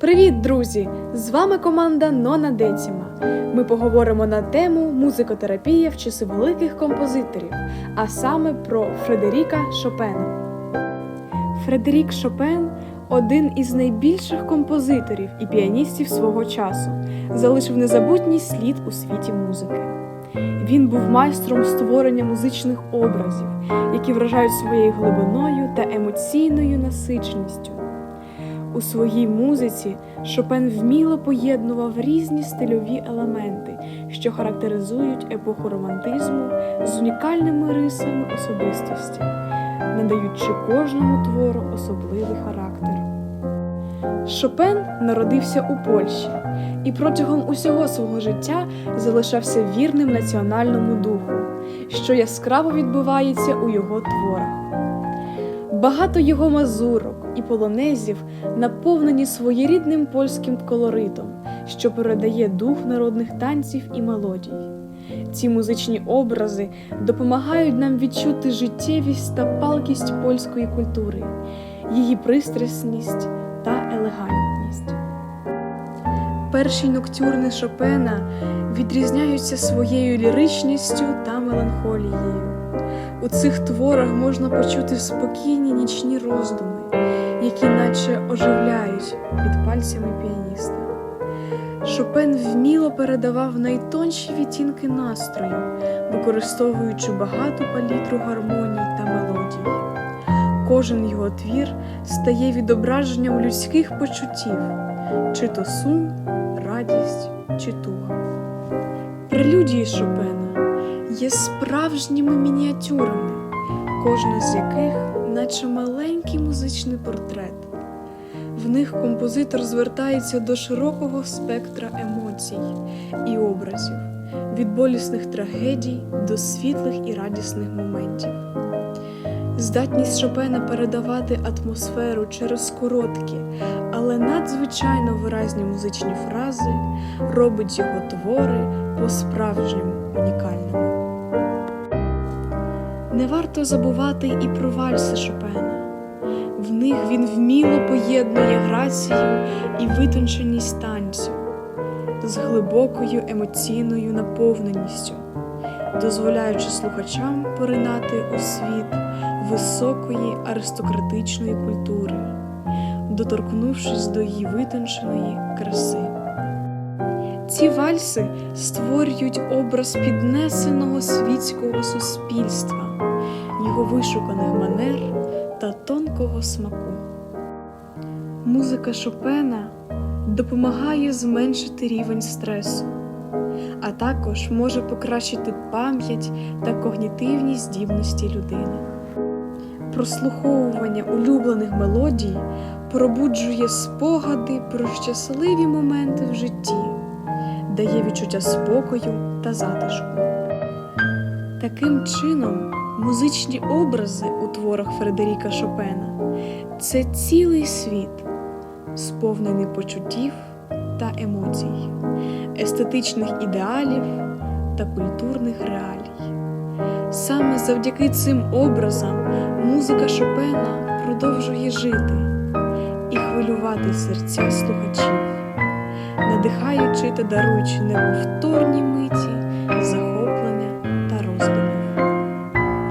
Привіт, друзі! З вами команда Нона Деціма. Ми поговоримо на тему музикотерапія в часи великих композиторів, а саме про Фредеріка Шопена. Фредерік Шопен один із найбільших композиторів і піаністів свого часу, залишив незабутній слід у світі музики. Він був майстром створення музичних образів, які вражають своєю глибиною та емоційною насиченістю. У своїй музиці Шопен вміло поєднував різні стильові елементи, що характеризують епоху романтизму з унікальними рисами особистості, надаючи кожному твору особливий характер. Шопен народився у Польщі і протягом усього свого життя залишався вірним національному духу, що яскраво відбивається у його творах. Багато його мазурок і полонезів наповнені своєрідним польським колоритом, що передає дух народних танців і мелодій. Ці музичні образи допомагають нам відчути життєвість та палкість польської культури, її пристрасність та елегантність. Перші ноктюрни Шопена відрізняються своєю ліричністю та меланхолією. У цих творах можна почути спокійні нічні роздуми, наче оживляють під пальцями піаніста. Шопен вміло передавав найтонші відтінки настрою, використовуючи багату палітру гармоній та мелодій. Кожен його твір стає відображенням людських почуттів, чи то сум, радість, чи туга. Прелюдії Шопена є справжніми мініатюрами, кожна з яких, наче маленький музичний портрет. В них композитор звертається до широкого спектра емоцій і образів, від болісних трагедій до світлих і радісних моментів. Здатність Шопена передавати атмосферу через короткі, але надзвичайно виразні музичні фрази робить його твори по-справжньому унікальними. Не варто забувати і про вальси Шопена. В них він вміло поєднує грацію і витонченість танцю з глибокою емоційною наповненістю, дозволяючи слухачам поринати у світ високої аристократичної культури, доторкнувшись до її витонченої краси. Ці вальси створюють образ піднесеного світського суспільства, його вишуканих манер та тонкого смаку. Музика Шопена допомагає зменшити рівень стресу, а також може покращити пам'ять та когнітивні здібності людини. Прослуховування улюблених мелодій пробуджує спогади про щасливі моменти в житті, дає відчуття спокою та затишку. Таким чином, музичні образи у творах Фредеріка Шопена це цілий світ, сповнений почуттів та емоцій, естетичних ідеалів та культурних реалій. Саме завдяки цим образам музика Шопена продовжує жити і хвилювати серця слухачів, надихаючи та даруючи неповторні миті